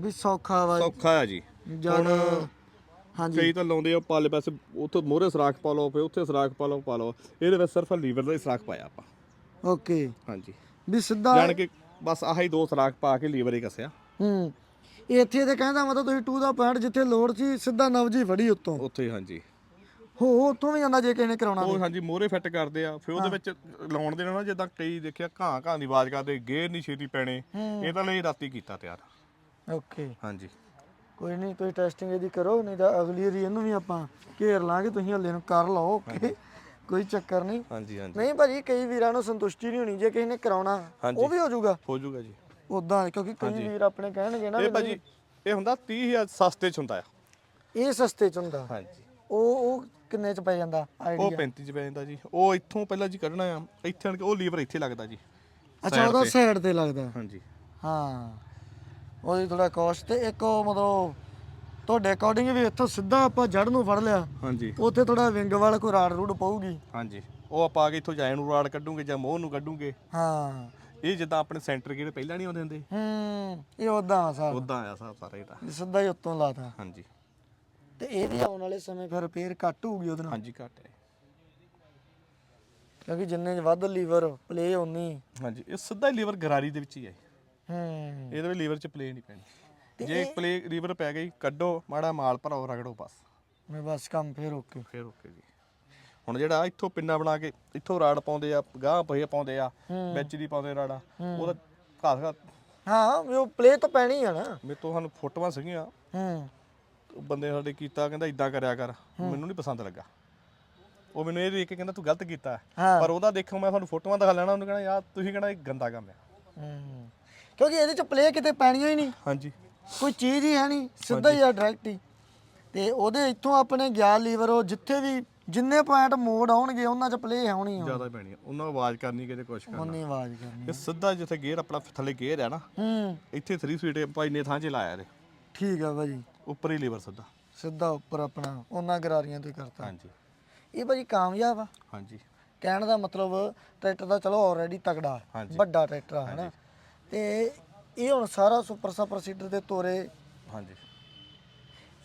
ਵੀ ਸੌਖਾ ਵਾ। ਸੌਖਾ ਆ ਜੀ। ਜਦ ਹਾਂਜੀ। ਕਈ ਤਾਂ ਲਾਉਂਦੇ ਆ ਪਾਲੇ ਪਾਸੇ ਉੱਥੇ ਮੋਹਰੇ ਸਰਾਖ ਪਾ ਲਓ ਫਿਰ ਉੱਥੇ ਸਰਾਖ ਪਾ ਲਓ ਪਾ ਲਓ। ਇਹਦੇ ਵਿੱਚ ਸਿਰਫ ਲੀਵਰ ਦਾ ਹੀ ਸਰਾਖ ਪਾਇਆ ਆਪਾਂ। ਓਕੇ। ਹਾਂਜੀ। ਵੀ ਸਿੱਧਾ ਜਾਣ ਕੇ ਬਸ ਆਹੀ ਦੋ ਸਰਾਖ ਪਾ ਕੇ ਲੀਵਰ ਹੀ ਕੱਸਿਆ। ਹੂੰ। ਇੱਥੇ ਤੇ ਕਹਿੰਦਾ ਮਤਲਬ ਤੁਸੀਂ 2 ਦਾ ਪੁਆਇੰਟ ਜਿੱਥੇ ਲੋਡ ਸੀ ਸਿੱਧਾ ਨਵਜੀ ਫੜੀ ਉੱਤੋਂ। ਉੱਥੇ ਹਾਂਜੀ। ਹੋ ਉੱਥੋਂ ਵੀ ਜਾਂਦਾ ਜੇ ਕਿਸੇ ਨੇ ਕਰਾਉਣਾ ਉਹ ਹਾਂਜੀ ਮੋਹਰੇ ਫਿੱਟ ਕਰਦੇ ਆ। ਫਿਰ ਉਹਦੇ ਵਿੱਚ ਲਾਉਣ ਦੇ ਨਾਲ ਨਾ ਜਿੱਦਾਂ ਕਈ ਦੇਖਿਆ ਘਾਂ ਘਾਂ ਦੀ ਆਵਾਜ਼ ਕਰਦੇ ਗੇਅਰ ਨਹੀਂ ਛੇਤੀ ਪੈਣੇ। ਇਹ ਤਾਂ ਲਈ ਰਾਤੀ ਕੀਤਾ ਤਿਆਰ। ਓਕੇ। ਹਾਂਜੀ। ਕੋਈ ਨਹੀਂ ਤੁਸੀਂ ਟੈਸਟਿੰਗ ਇਹਦੀ ਕਰੋ ਨਹੀਂ ਤਾਂ ਅਗਲੀ ਵਾਰੀ ਇਹਨੂੰ ਵੀ ਆਪਾਂ ਘੇਰ ਲਾਂਗੇ ਤੁਸੀਂ ਹੱਲੇ ਨੂੰ ਕਰ ਲਓ ਓਕੇ। ਕੋਈ ਚੱਕਰ ਨਹੀਂ ਹਾਂਜੀ ਹਾਂਜੀ। ਨਹੀਂ ਭਾਜੀ ਕਈ ਵੀਰਾਂ ਨੂੰ ਸੰਤੁਸ਼ਟੀ ਨਹੀਂ ਹੋਣੀ ਜੇ ਕਿਸੇ ਨੇ ਕਰਾਉਣਾ। ਉਹ ਵੀ ਹੋ ਜਾਊਗਾ। ਹੋ ਜਾਊਗਾ ਜੀ। ਉਦਾਂ ਕਿਉਂਕਿ ਕਈ ਵੀਰ ਆਪਣੇ ਕਹਿਣਗੇ ਨਾ ਇਹ ਭਾਜੀ ਇਹ ਹੁੰਦਾ 30000 ਸਸਤੇ ਚ ਹੁੰਦਾ ਆ। ਇਹ ਸਸਤੇ ਚ ਹੁੰਦਾ। ਹਾਂਜੀ। ਉਹ ਉਹ ਕਿੰਨੇ ਚ ਪੈ ਜਾਂਦਾ ਉਹ ਆਈਡੀਆ 35 ਚ ਪੈ ਜਾਂਦਾ ਜੀ। ਉਹ ਇੱਥੋਂ ਪਹਿਲਾਂ ਜੀ ਕੱਢਣਾ ਆ। ਇੱਥੇ ਆਣ ਕੇ ਉਹ ਲੀਵਰ ਇੱਥੇ ਲੱਗਦਾ ਜੀ। ਅੱਛਾ ਉਹਦਾ ਸਾਈਡ ਤੇ ਲੱਗਦਾ। ਹਾਂਜੀ। ਹਾਂ। ਉਹਦੀ ਥੋੜਾ ਕੋਸਟ ਤੇ ਇੱਕ ਉਹ ਮਤਲਬ ਤੁਹਾਡੇ ਅਕੋਰਡਿੰਗ ਵੀ ਇੱਥੋਂ ਸਿੱਧਾ ਆਪਾਂ ਜੜ ਨੂੰ ਫੜ ਲਿਆ। ਹਾਂਜੀ। ਉੱਥੇ ਥੋੜਾ ਵਿੰਗ ਵਾਲਾ ਕੋਈ ਰਾੜ ਰੂੜ ਪਊਗੀ। ਹਾਂਜੀ। ਉਹ ਆਪਾਂ ਆ ਕੇ ਇੱਥੋਂ ਜਾਏ ਨੂੰ ਰਾੜ ਕੱਢੂਗੇ ਜਾਂ ਮੋਹ ਨੂੰ ਕੱਢੂਗੇ। ਹਾਂ। ਇਹ ਜਿੱਦਾਂ ਆਪਣੇ ਸੈਂਟਰ ਗੇਅਰ ਪਹਿਲਾਂ ਨਹੀਂ ਆਉਂਦੇ ਹੁੰਦੇ। ਹੂੰ ਇਹ ਉਦਾਂ ਆ ਸਾਹਿਬ ਉਦਾਂ ਆਇਆ ਸਾਹਿਬ ਸਾਰਾ ਇਹਦਾ ਸਿੱਧਾ ਹੀ ਉੱਤੋਂ ਲਾਤਾ। ਹਾਂਜੀ। ਤੇ ਇਹਦੇ ਆਉਣ ਵਾਲੇ ਸਮੇਂ ਫਿਰ ਰਿਪੇਅਰ ਘੱਟ ਹੋਊਗੀ ਉਹਦੇ ਨਾਲ। ਹਾਂਜੀ ਘੱਟ ਹੈ। ਕਿਉਂਕਿ ਜਿੰਨੇ ਵੱਧ ਲੀਵਰ ਪਲੇ ਉਨੀ ਹਾਂਜੀ ਇਹ ਸਿੱਧਾ ਹੀ ਲੀਵਰ ਗਰਾਰੀ ਦੇ ਵਿੱਚ ਹੀ ਹੈ। ਹੂੰ। ਇਹਦੇ ਵਿੱਚ ਲੀਵਰ 'ਚ ਪਲੇ ਨਹੀਂ ਪੈਣੀ। ਜੇ ਪਲੇ ਲੀਵਰ ਪੈ ਗਈ ਕੱਢੋ ਮਾੜਾ ਮਾਲ ਭਰਾਓ ਰਗੜੋ ਬਸ। ਮੈਂ ਬਸ ਕੰਮ ਫੇਰ ਓਕੇ ਫੇਰ ਓਕੇ ਜੀ ਹੁਣ ਜਿਹੜਾ ਇੱਥੋਂ ਪਿੰਨਾ ਬਣਾ ਕੇ ਇੱਥੋਂ ਰਾੜ ਪਾਉਂਦੇ ਆ ਗਾਹ ਪਹੇ ਪਾਉਂਦੇ ਆ ਵਿੱਚ ਦੀ ਪਾਉਂਦੇ ਰਾੜਾ ਉਹਦਾ ਘਾਸ ਘਾਸ ਹਾਂ ਉਹ ਪਲੇ ਤਾਂ ਪੈਣੀ ਆ ਨਾ। ਮੇਰੇ ਤੋਂ ਸਾਨੂੰ ਫੋਟੋਆਂ ਸੀਗੀਆਂ। ਹੂੰ। ਬੰਦੇ ਸਾਡੇ ਕੀਤਾ ਕਹਿੰਦਾ ਇਦਾਂ ਕਰਿਆ ਕਰ। ਮੈਨੂੰ ਨਹੀਂ ਪਸੰਦ ਲੱਗਾ। ਉਹ ਮੈਨੂੰ ਇਹ ਦੇਖ ਕੇ ਕਹਿੰਦਾ ਤੂੰ ਗਲਤ ਕੀਤਾ ਹਾਂ। ਪਰ ਉਹਦਾ ਦੇਖੋ ਮੈਂ ਤੁਹਾਨੂੰ ਫੋਟੋਆਂ ਦਿਖਾ ਲੈਣਾ ਉਹਨੂੰ ਕਹਿਣਾ ਯਾਰ ਤੁਸੀਂ ਕਹਿਣਾ ਇਹ ਗੰਦਾ ਕੰਮ ਹੈ। ਹੂੰ। ਕਿਉਂਕਿ ਇਹਦੇ ਚ ਪਲੇ ਕਿਤੇ ਪੈਣੀਆਂ ਹੀ ਨਹੀਂ। ਹਾਂਜੀ। ਕੋਈ ਚੀਜ਼ ਹੀ ਹੈ ਨਹੀਂ ਸਿੱਧਾ ਹੀ ਆ ਡਾਇਰੈਕਟ ਹੀ। ਤੇ ਉਹਦੇ ਇੱਥੋਂ ਆਪਣੇ ਗਿਆ ਲੀਵਰ ਉਹ ਜਿੱਥੇ ਵੀ ਜਿੰਨੇ ਪੁਆਇੰਟ ਮੋੜ ਆਉਣਗੇ ਉਹਨਾਂ ਚ ਪਲੇ ਹੋਣੀ ਆ। ਜ਼ਿਆਦਾ ਪੈਣੀ ਆ। ਉਹਨਾਂ ਨੂੰ ਆਵਾਜ਼ ਕਰਨੀ ਕਿਤੇ ਕੁਛ ਕਰਨਾ। ਉਨੀ ਆਵਾਜ਼ ਕਰਨੀ ਇਹ ਸਿੱਧਾ ਜਿੱਥੇ ਗੇਅਰ ਆਪਣਾ ਥੱਲੇ ਗੇਅਰ ਹੈ ਨਾ ਹੂੰ। ਇੱਥੇ 3 ਸੀਟ ਭਾਈ ਨੇ ਥਾਂ 'ਚ ਲਾਇਆ ਇਹਦੇ। ਠੀਕ ਆ ਭਾਜੀ। ਉੱਪਰ ਹੀ ਲੀਵਰ ਸਿੱਧਾ। ਸਿੱਧਾ ਉੱਪਰ ਆਪਣਾ ਉਹਨਾਂ ਗਰਾਰੀਆਂ ਤੇ ਕਰਤਾ। ਹਾਂਜੀ। ਇਹ ਭਾਜੀ ਕਾਮਯਾਬ ਆ। ਹਾਂਜੀ। ਕਹਿਣ ਦਾ ਮਤਲਬ ਟਰੈਕਟਰ ਦਾ ਚਲੋ ਆਲਰੇਡੀ ਤਗੜਾ ਹਾਂਜੀ। ਵੱਡਾ ਟਰੈਕਟਰ ਆ ਹਨਾ? ਤੇ ਇਹ ਹੁਣ ਸਾਰਾ ਸੁਪਰ ਸਪਰ ਸੀਡਰ ਦੇ ਤੋਰੇ। ਹਾਂਜੀ।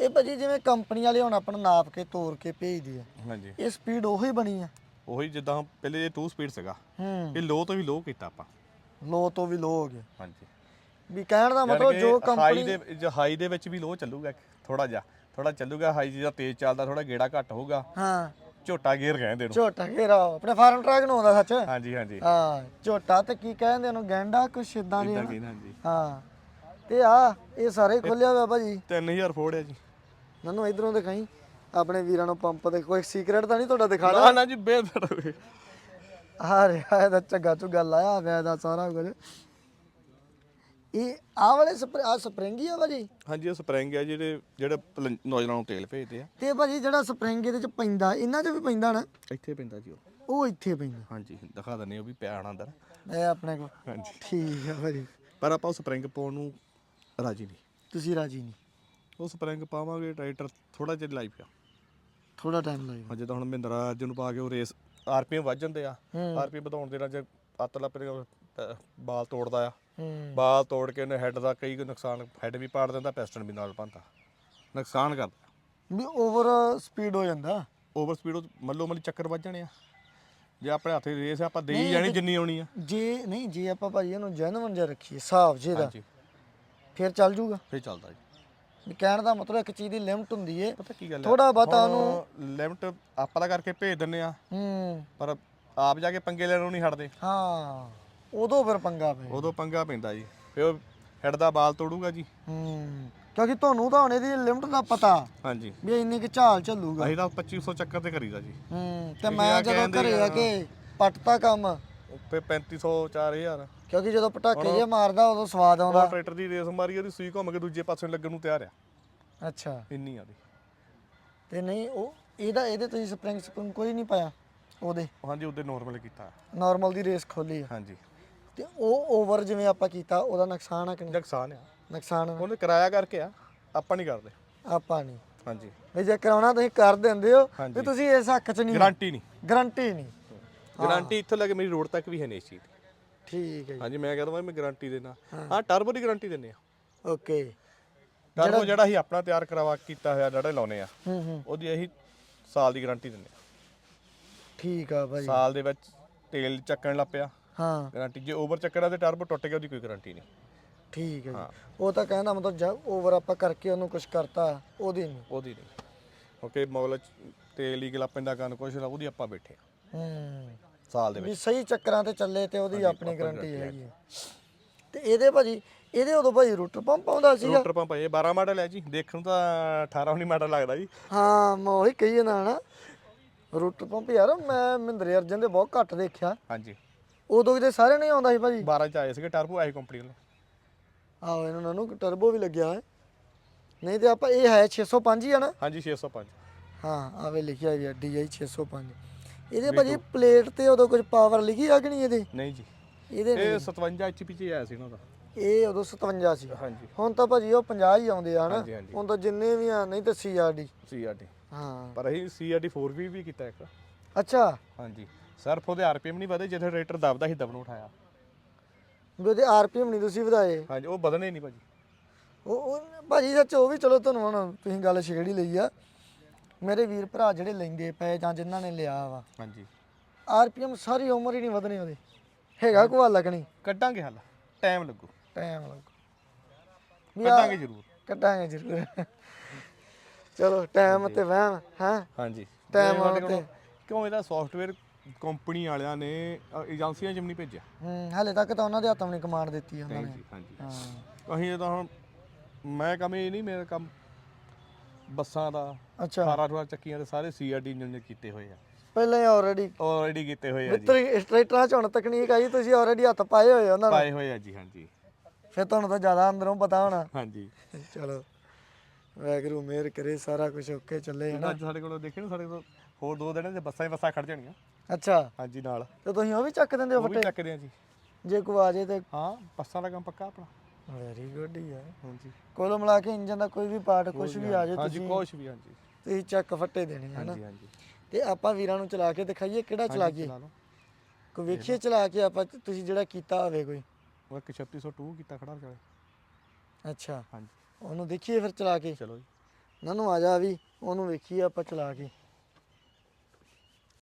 ਇਹ ਭਾਜੀ ਜਿਵੇਂ ਕੰਪਨੀ ਵਾਲੇ ਹੁਣ ਆਪਣਾ ਨਾਪ ਕੇ ਤੋਰ ਕੇ ਭੇਜਦੇ ਆ। ਹਾਂਜੀ। ਇਹ ਸਪੀਡ ਉਹੀ ਬਣੀ ਆ। ਉਹੀ ਜਿੱਦਾਂ ਪਹਿਲੇ ਇਹ 2 ਸਪੀਡ ਸੀਗਾ। ਹੂੰ। ਇਹ ਲੋ ਤੋਂ ਵੀ ਲੋ ਕੀਤਾ ਆਪਾਂ। ਲੋ ਤੋਂ ਵੀ ਲੋ ਹੋ ਗਿਆ। ਹਾਂਜੀ। ਵੀ ਕਹਿਣ ਦਾ ਮਤਲਬ ਜੋ ਹਾਈ ਕੰਪਨੀ ਦੇ ਜੋ ਹਾਈ ਦੇ ਵਿੱਚ ਵੀ ਲੋ ਚੱਲੂਗਾ ਥੋੜਾ ਜਿਹਾ ਥੋੜਾ ਚੱਲੂਗਾ ਹਾਈ ਜਿਹਦਾ ਤੇਜ਼ ਚੱਲਦਾ ਥੋੜਾ ਗੇੜਾ ਘੱਟ ਹੋਊਗਾ। ਹਾਂ। ਝੋਟਾ ਗੇਅਰ ਕਹਿੰਦੇ ਨੂੰ। ਝੋਟਾ ਘੇਰਾ ਆਪਣੇ ਫਾਰਮ ਟਰੈਕ ਨੂੰ ਆਉਂਦਾ ਸੱਚ। ਹਾਂਜੀ ਹਾਂਜੀ। ਹਾਂ ਝੋਟਾ ਤੇ ਕੀ ਕਹਿੰਦੇ ਉਹਨੂੰ ਗੈਂਡਾ ਕੁਛ ਇਦਾਂ ਦੀ ਇਦਾਂ ਨਾ। ਕਹਿੰਦੇ ਹਾਂਜੀ। ਹਾਂ ਤੇ ਆ ਇਹ ਸਾਰੇ ਖੋਲਿਆ ਹੋਇਆ ਭਾਜੀ 3000 ਫੋੜ ਹੈ ਜੀ। ਮੈਨੂੰ ਇਧਰੋਂ ਦਿਖਾਈ ਆਪਣੇ ਵੀਰਾਂ ਨੂੰ ਪੰਪ ਦੇ ਕੋਈ ਸੀਕ੍ਰੇਟ ਤਾਂ ਨਹੀਂ ਤੁਹਾਡਾ ਦਿਖਾ ਨਾ ਨਾ ਜੀ ਬੇਦਰ ਆ ਰਿਹਾ ਇਹਦਾ ਝੱਗਾ ਝੁੱਗਾ ਲਾਇਆ ਹੋਇਆ ਇਹਦਾ ਸਾਰਾ ਕੁਝ ਇਹ ਆ ਵਾਲੇ ਆ ਸਪਰਿੰਗ ਹੀ ਆ ਭਾਜੀ? ਹਾਂਜੀ ਇਹ ਸਪਰਿੰਗ ਹੈ ਜਿਹੜੇ ਜਿਹੜੇ ਪਲੰ- ਨੌਜਵਾਨਾਂ ਨੂੰ ਤੇਲ ਭੇਜਦੇ ਆ। ਤੇ ਭਾਜੀ ਜਿਹੜਾ ਸਪਰਿੰਗ ਇਹਦੇ ਚ ਪੈਂਦਾ ਇਹਨਾਂ 'ਚ ਵੀ ਪੈਂਦਾ ਨਾ? ਇੱਥੇ ਪੈਂਦਾ ਜੀ ਉਹ। ਉਹ ਇੱਥੇ ਪੈਂਦਾ। ਹਾਂਜੀ ਦਿਖਾ ਦਿੰਦੇ ਉਹ ਵੀ ਪਿਆ ਆਣਾ ਅੰਦਰ। ਇਹ ਆਪਣੇ ਕੋਲ। ਹਾਂਜੀ। ਠੀਕ ਆ ਭਾਜੀ। ਪਰ ਆਪਾਂ ਉਹ ਸਪਰਿੰਗ ਪਾਉਣ ਨੂੰ ਰਾਜੀ ਨਹੀਂ। ਤੁਸੀਂ ਰਾਜੀ ਨਹੀਂ। ਉਹ ਸਪਰਿੰਗ ਪਾਵਾਂਗੇ ਟਰੈਕਟਰ ਥੋੜਾ ਜਿਹਾ ਲਾਈਫ ਆ ਥੋੜਾ ਟਾਈਮ ਲੱਗੇਗਾ ਹਾਂ ਜਿੱਦਾਂ ਹੁਣ ਮਹਿੰਦਰਾ ਅੱਜ ਨੂੰ ਪਾ ਕੇ ਉਹ ਰੇਸ ਆਰਪੀਐਮ ਵੱਧ ਜਾਂਦੇ ਆ। ਹੂੰ। ਆਰਪੀਐਮ ਵਧਾਉਣ ਦੇ ਨਾਲ ਜੇ ਅੱਤ ਲੱਪੇ ਬਾਲ ਤੋੜਦਾ ਆ। ਬਾਲ ਤੋੜ ਕੇ ਉਹਨੇ ਹੈੱਡ ਦਾ ਕਈ ਨੁਕਸਾਨ ਹੈੱਡ ਵੀ ਪਾੜ ਦਿੰਦਾ ਪਿਸਟਨ ਵੀ ਨਾਲ ਪੰਦਾ ਨੁਕਸਾਨ ਕਰਦਾ। ਵੀ ਓਵਰ ਸਪੀਡ ਹੋ ਜਾਂਦਾ। ਓਵਰ ਸਪੀਡ ਮੱਲੋ ਮੱਲੀ ਚੱਕਰ ਵੱਜ ਜਾਣੇ ਆ। ਜੇ ਆਪਣੇ ਹੱਥੇ ਰੇਸ ਆਪਾਂ ਦੇਈ ਜਾਣੀ ਜਿੰਨੀ ਆਉਣੀ ਆ। ਜੇ ਨਹੀਂ ਜੇ ਆਪਾਂ ਭਾਜੀ ਇਹਨੂੰ ਜੈਨੂਨ ਜਿਹਾ ਰੱਖੀਏ ਹਿਸਾਬ ਜੇ ਦਾ ਫਿਰ ਚੱਲ ਜੂਗਾ। ਫੇਰ ਚੱਲਦਾ ਜੀ। ਵੀ ਕਹਿਣ ਦਾ ਮਤਲਬ ਇੱਕ ਚੀਜ਼ ਦੀ ਲਿਮਟ ਹੁੰਦੀ ਏ। ਪਤਾ ਕੀ ਗੱਲ ਹੈ ਥੋੜਾ ਬਹੁਤਾ ਉਹਨੂੰ ਲਿਮਟ ਆਪਾਂ ਦਾ ਕਰਕੇ ਭੇਜ ਦਿੰਨੇ ਆ। ਹੂੰ। ਪਰ ਆਪ ਜਾ ਕੇ ਪੰਗੇ ਲੈਣੋਂ ਨਹੀਂ ਹਟਦੇ। ਹਾਂ। ਉਦੋਂ ਫਿਰ ਪੰਗਾ ਪਏ ਉਦੋਂ ਪੰਗਾ ਪੈਂਦਾ ਜੀ। ਫੇਰ ਉਹ ਹੈੱਡ ਦਾ ਬਾਲ ਤੋੜੂਗਾ ਜੀ। ਹੂੰ ਕਿਉਂਕਿ ਤੁਹਾਨੂੰ ਤਾਂ ਹੁਣ ਇਹਦੀ ਲਿਮਟ ਦਾ ਪਤਾ ਹਾਂਜੀ। ਵੀ ਇੰਨੀ ਕਿ ਝਾਲ ਚੱਲੂਗਾ। ਅਸੀਂ ਤਾਂ 2500 ਚੱਕਰ ਤੇ ਕਰੀਦਾ ਜੀ। ਹੂੰ ਤੇ ਮੈਂ ਜਦੋਂ ਕਹਿੰਦੇ ਘਰੇ ਆ ਕੇ ਪੱਟਤਾ ਕੰਮ ਉੱਪਰ 3500 4000 ਕਿਉਂਕਿ ਜਦੋਂ ਪਟਾਕੇ ਜੇ ਮਾਰਦਾ ਉਦੋਂ ਸਵਾਦ ਆਉਂਦਾ। ਉਹ ਟਰੈਕਟਰ ਦੀ ਰੇਸ ਮਾਰੀ ਉਹਦੀ ਸੂਈ ਘੁੰਮ ਕੇ ਦੂਜੇ ਪਾਸੇ ਲੱਗਣ ਨੂੰ ਤਿਆਰ ਆ। ਅੱਛਾ। ਇੰਨੀ ਆ ਦੀ ਤੇ ਨਹੀਂ ਉਹ ਇਹਦਾ ਇਹਦੇ ਤੁਸੀਂ ਸਪਰਿੰਗ ਸਪਰਿੰਗ ਕੋਈ ਨਹੀਂ ਪਾਇਆ? ਉਹਦੇ? ਹਾਂਜੀ ਉਹਦੇ ਨਾਰਮਲ ਕੀਤਾ। ਨਾਰਮਲ ਦੀ ਰੇਸ ਖੋਲੀ ਆ। ਹਾਂਜੀ। ਤੇ ਉਹ ਓਵਰ ਜਿਵੇਂ ਆਪਾਂ ਕੀਤਾ ਉਹਦਾ ਨੁਕਸਾਨ ਆ ਕਿ ਨਹੀਂ? ਨੁਕਸਾਨ ਆ। ਨੁਕਸਾਨ ਆ। ਉਹਨੇ ਕਿਰਾਇਆ ਕਰਕੇ ਆ ਆਪਾਂ ਨਹੀਂ ਕਰਦੇ। ਆਪਾਂ ਨਹੀਂ। ਹਾਂਜੀ। ਵੀ ਜੇ ਕਰਾਉਣਾ ਤੁਸੀਂ ਕਰ ਦਿੰਦੇ ਹੋ ਹਾਂਜੀ। ਵੀ ਤੁਸੀਂ ਇਸ ਹੱਕ 'ਚ ਨਹੀਂ ਗਾਰੰਟੀ ਨਹੀਂ। ਗਰੰਟੀ ਨਹੀਂ। ਗਾਰੰਟੀ ਇੱਥੋਂ ਲੱਗੇ ਮੇਰੀ ਰੋਡ ਤੱਕ ਵੀ ਹੈ ਨਹੀਂ ਇਸ ਚੀਜ਼ ਦੀ। ਠੀਕ ਹੈ ਹਾਂਜੀ ਮੈਂ ਕਹਿੰਦਾ ਮੈਂ ਗਾਰੰਟੀ ਦੇਣਾ ਹਾਂ। ਟਰਬੋ ਦੀ ਗਾਰੰਟੀ ਦਿੰਨੇ ਆ ਓਕੇ। ਟਰਬੋ ਜਿਹੜਾ ਅਸੀਂ ਆਪਣਾ ਤਿਆਰ ਕਰਵਾ ਕੀਤਾ ਹੋਇਆ ਜਿਹੜੇ ਲਾਉਨੇ ਆ ਹੂੰ ਹੂੰ। ਉਹਦੀ ਅਸੀਂ ਸਾਲ ਦੀ ਗਾਰੰਟੀ ਦਿੰਨੇ ਆ ਠੀਕ ਆ ਭਾਈ। ਸਾਲ ਦੇ ਵਿੱਚ ਤੇਲ ਚੱਕਣ ਲੱਗ ਪਿਆ। ਹਾਂ। ਗਾਰੰਟੀ ਜੇ ਓਵਰ ਚੱਕਰਾਂ ਤੇ ਟਰਬੋ ਟੁੱਟ ਗਿਆ ਉਹਦੀ ਕੋਈ ਗਾਰੰਟੀ ਨਹੀਂ। ਠੀਕ ਹੈ ਜੀ। ਉਹ ਤਾਂ ਕਹਿੰਦਾ ਮਤਲਬ ਜਦ ਓਵਰ ਆਪਾਂ ਕਰਕੇ ਉਹਨੂੰ ਕੁਝ ਕਰਤਾ ਉਹਦੀ ਨਹੀਂ। ਉਹਦੀ ਨਹੀਂ। ਓਕੇ ਮੌਲ ਤੇਲ ਹੀ ਗਲਾ ਪੈਂਦਾ ਕੰਨ ਕੁਛ ਨਾ ਉਹਦੀ ਆਪਾਂ ਬੈਠੇ ਆ ਹੂੰ। ਸਾਲ ਦੇ ਵਿੱਚ। ਵੀ ਸਹੀ ਚੱਕਰਾਂ ਤੇ ਚੱਲੇ ਤੇ ਉਹਦੀ ਆਪਣੀ ਗਾਰੰਟੀ ਹੈਗੀ ਹੈ। ਤੇ ਇਹਦੇ ਭਾਜੀ ਇਹਦੇ ਉਦੋਂ ਭਾਜੀ ਰੂਟਰ ਪੰਪ ਆਉਂਦਾ ਸੀਗਾ। ਰੋਟਰ ਪੰਪ ਇਹ 12 ਮਾਡਲ ਹੈ ਜੀ। ਦੇਖਣ ਨੂੰ ਤਾਂ 18 19 ਮਾਡਲ ਲੱਗਦਾ ਜੀ। ਹਾਂ ਮੈਂ ਉਹੀ ਕਹੀ ਨਾ ਨਾ। ਰੂਟਰ ਪੰਪ ਯਾਰ ਮੈਂ ਮਹਿੰਦਰੇ ਅਰਜਨ ਦੇ ਬਹੁਤ ਘੱਟ ਦੇਖਿਆ। ਹਾਂਜੀ। ਉਦੋਂ ਕਿਤੇ ਸਾਰੇ ਨਹੀਂ ਆਉਂਦਾ ਸੀ ਭਾਜੀ। 12 ਚ ਆਏ ਸੀਗੇ ਟਰਬੋ ਆਈ ਕੰਪਨੀ ਵੱਲੋਂ। ਆਹੋ ਇਹਨਾਂ ਨੂੰ ਟਰਬੋ ਵੀ ਲੱਗਿਆ ਹੈ। ਨਹੀਂ ਤੇ ਆਪਾਂ ਇਹ ਹੈ 605 ਹੀ ਆ ਨਾ? ਹਾਂਜੀ 605 ਹਾਂ ਆਵੇ ਲਿਖਿਆ ਹੋਇਆ DI 605 ਇਹਦੇ ਭਾਜੀ ਪਲੇਟ ਤੇ ਉਦੋਂ ਕੁਝ ਪਾਵਰ ਲਿਖੀ ਆ ਕਿ ਨਹੀਂ ਇਹਦੇ? ਨਹੀਂ ਜੀ। ਇਹਦੇ ਇਹ 57 HP ਚ ਆਇਆ ਸੀ ਇਹਨਾਂ ਦਾ। ਇਹ ਉਦੋਂ 57 ਸੀ। ਹਾਂਜੀ। ਹੁਣ ਤਾਂ ਭਾਜੀ ਉਹ 50 ਹੀ ਆਉਂਦੇ ਆ ਹਨਾ। ਹੁਣ ਤਾਂ ਜਿੰਨੇ ਵੀ ਆ ਨਹੀਂ ਤਾਂ CRD CRT ਹਾਂ। ਪਰ ਅਸੀਂ CRT 4V ਵੀ ਕੀਤਾ ਇੱਕ। ਅੱਛਾ। ਹਾਂਜੀ। ਸਿਰਫ ਉਹਦੇ RPM ਨਹੀਂ ਵਧੇ ਜਿੱਥੇ ਰੇਟਰ ਦਬਦਾ ਸੀ ਦਬਨ ਉਠਾਇਆ। ਵੀ ਉਹਦੇ ਆਰਪੀਐਮ ਨਹੀਂ ਤੁਸੀਂ ਵਧਾਏ। ਹਾਂਜੀ ਉਹ ਵਧਣੇ ਨਹੀਂ ਭਾਜੀ। ਉਹ ਉਹ ਭਾਜੀ ਸੱਚ ਉਹ ਵੀ ਚਲੋ ਤੁਹਾਨੂੰ ਹੁਣ ਤੁਸੀਂ ਗੱਲ ਛੇੜੀ ਲਈ ਆ। ਮੇਰੇ ਵੀਰ ਭਰਾ ਜਿਹੜੇ ਲੈਂਦੇ ਪਏ ਜਾਂ ਜਿਨ੍ਹਾਂ ਨੇ ਲਿਆ ਵਾ ਹਾਂਜੀ। ਆਰਪੀਐਮ ਸਾਰੀ ਉਮਰ ਹੀ ਨਹੀਂ ਵਧਣੇ ਉਹਦੇ। ਹੈਗਾ ਕੋਈ ਹੱਲ ਲੱਗਣੀ ਕੱਢਾਂਗੇ ਹੱਲ। ਟਾਈਮ ਲੱਗੂ। ਟਾਈਮ ਲੱਗੂ। ਵੀ ਆ- ਕੱਢਾਂਗੇ ਜ਼ਰੂਰ। ਕੱਢਾਂਗੇ ਜ਼ਰੂਰ। ਚਲੋ ਟਾਈਮ ਤੇ ਵਹਿਮ ਹਾਂ? ਹਾਂਜੀ। ਆਉਣ ਕੋਲੋਂ- ਕਿਉਂ ਇਹਦਾ ਸੌਫਟਵੇਅਰ ਕੰਪਨੀ ਵਾਲਿਆਂ ਨੇ ਅ, ਏਜੰਸੀਆਂ ਚ ਵੀ ਨਹੀਂ ਭੇਜਿਆ। ਹੂੰ ਹਲੇ ਤੱਕ ਤਾਂ ਉਹਨਾਂ ਦੇ ਹੱਥਾਂ ਨੇ ਕਮਾਂਡ ਦਿੱਤੀ ਉਹਨਾਂ ਨੇ। ਹਾਂਜੀ ਹਾਂਜੀ। ਹਾਂ। ਅਸੀਂ ਤਾਂ ਹੁਣ ਮੈਂ ਕੰਮ ਇਹ ਨਹੀਂ ਮੇਰਾ ਕੰਮ ਬੱਸਾਂ ਦਾ ਅੱਛਾ। 18 18 ਚੱਕੀਆਂ ਦੇ ਸਾਰੇ ਸੀਆਰਡੀ ਇੰਜਨ ਨੇ ਕੀਤੇ ਹੋਏ ਆ। ਪਹਿਲਾਂ ਹੀ ਆਲਰੇਡੀ ਆਲਰੇਡੀ ਕੀਤੇ ਹੋਏ ਆ ਜੀ। ਮਿੱਤਰ ਸਟ੍ਰੇਟਰਾਂ ਚ ਹੁਣ ਤਕਨੀਕ ਆਈ ਤੁਸੀਂ ਆਲਰੇਡੀ ਹੱਥ ਪਾਏ ਹੋਏ ਉਹਨਾਂ ਨੂੰ। ਪਾਏ ਹੋਏ ਆ ਜੀ ਹਾਂਜੀ। ਫਿਰ ਤੁਹਾਨੂੰ ਤਾਂ ਜ਼ਿਆਦਾ ਅੰਦਰੋਂ ਪਤਾ ਹੋਣਾ। ਹਾਂਜੀ। ਚਲੋ ਵੈਗਰੂ ਮਿਹਰ ਕਰੇ ਸਾਰਾ ਕੁਝ ਓਕੇ ਚੱਲੇ ਜਿਹੜਾ ਅੱਜ ਸਾਡੇ ਕੋਲ ਦੇਖੇ ਨਾ ਸਾਡੇ ਕੋਲ ਹੋਰ ਦੋ ਦਿਨ ਦੇ ਬੱਸਾਂ ਹੀ ਬੱਸਾਂ ਖੜ ਜਾਣੀਆਂ। ਅੱਛਾ। ਹਾਂਜੀ ਨਾਲ। ਤੇ ਤੁਸੀਂ ਉਹ ਵੀ ਚੱਕ ਦਿੰਦੇ ਹੋ ਉਹ ਵੀ ਫੱਟੇ? ਚੱਕਦੇ ਆ ਜੀ। ਜੇ ਕੋਈ ਆ ਜੇ ਤੇ ਹਾਂ ਬੱਸਾਂ ਦਾ ਕੰਮ ਪੱਕਾ ਆਪਣਾ। ਵੈਰੀ ਗੁੱਡ ਯਾਰ ਹਾਂਜੀ। ਕੋਲ ਮਿਲਾ ਕੇ ਇੰਜਨ ਦਾ ਕੋਈ ਵੀ ਪਾਰਟ ਕੁਝ ਵੀ ਆ ਜੇ ਹਾਂਜੀ ਤੁਸੀਂ ਕੁਛ ਵੀ ਹਾਂਜੀ। ਤੁਸੀਂ ਚੱਕ ਫੱਟੇ ਦੇਣੇ ਹਨਾ? ਹਾਂਜੀ ਹਾਂਜੀ। ਤੇ ਆਪਾਂ ਵੀਰਾਂ ਨੂੰ ਚਲਾ ਕੇ ਦਿਖਾਈਏ ਕਿਹੜਾ ਚਲਾ ਲਓ। ਕੋਈ ਵੇਖੀਏ ਚਲਾ ਕੇ ਆਪਾਂ ਤੁਸੀਂ ਜਿਹੜਾ ਕੀਤਾ ਹੋਵੇ ਕੋਈ। ਉਹ ਇੱਕ 3602 ਕੀਤਾ ਖੜਾ ਵਿਚਾਲੇ ਅੱਛਾ। ਹਾਂਜੀ। ਉਹਨੂੰ ਦੇਖੀਏ ਫਿਰ ਚਲਾ ਕੇ। ਚਲੋ ਜੀ। ਨਾਨੂੰ ਆ ਜਾ ਵੀ ਉਹਨੂੰ ਵੇਖੀਏ ਆਪਾਂ ਚਲਾ ਕੇ।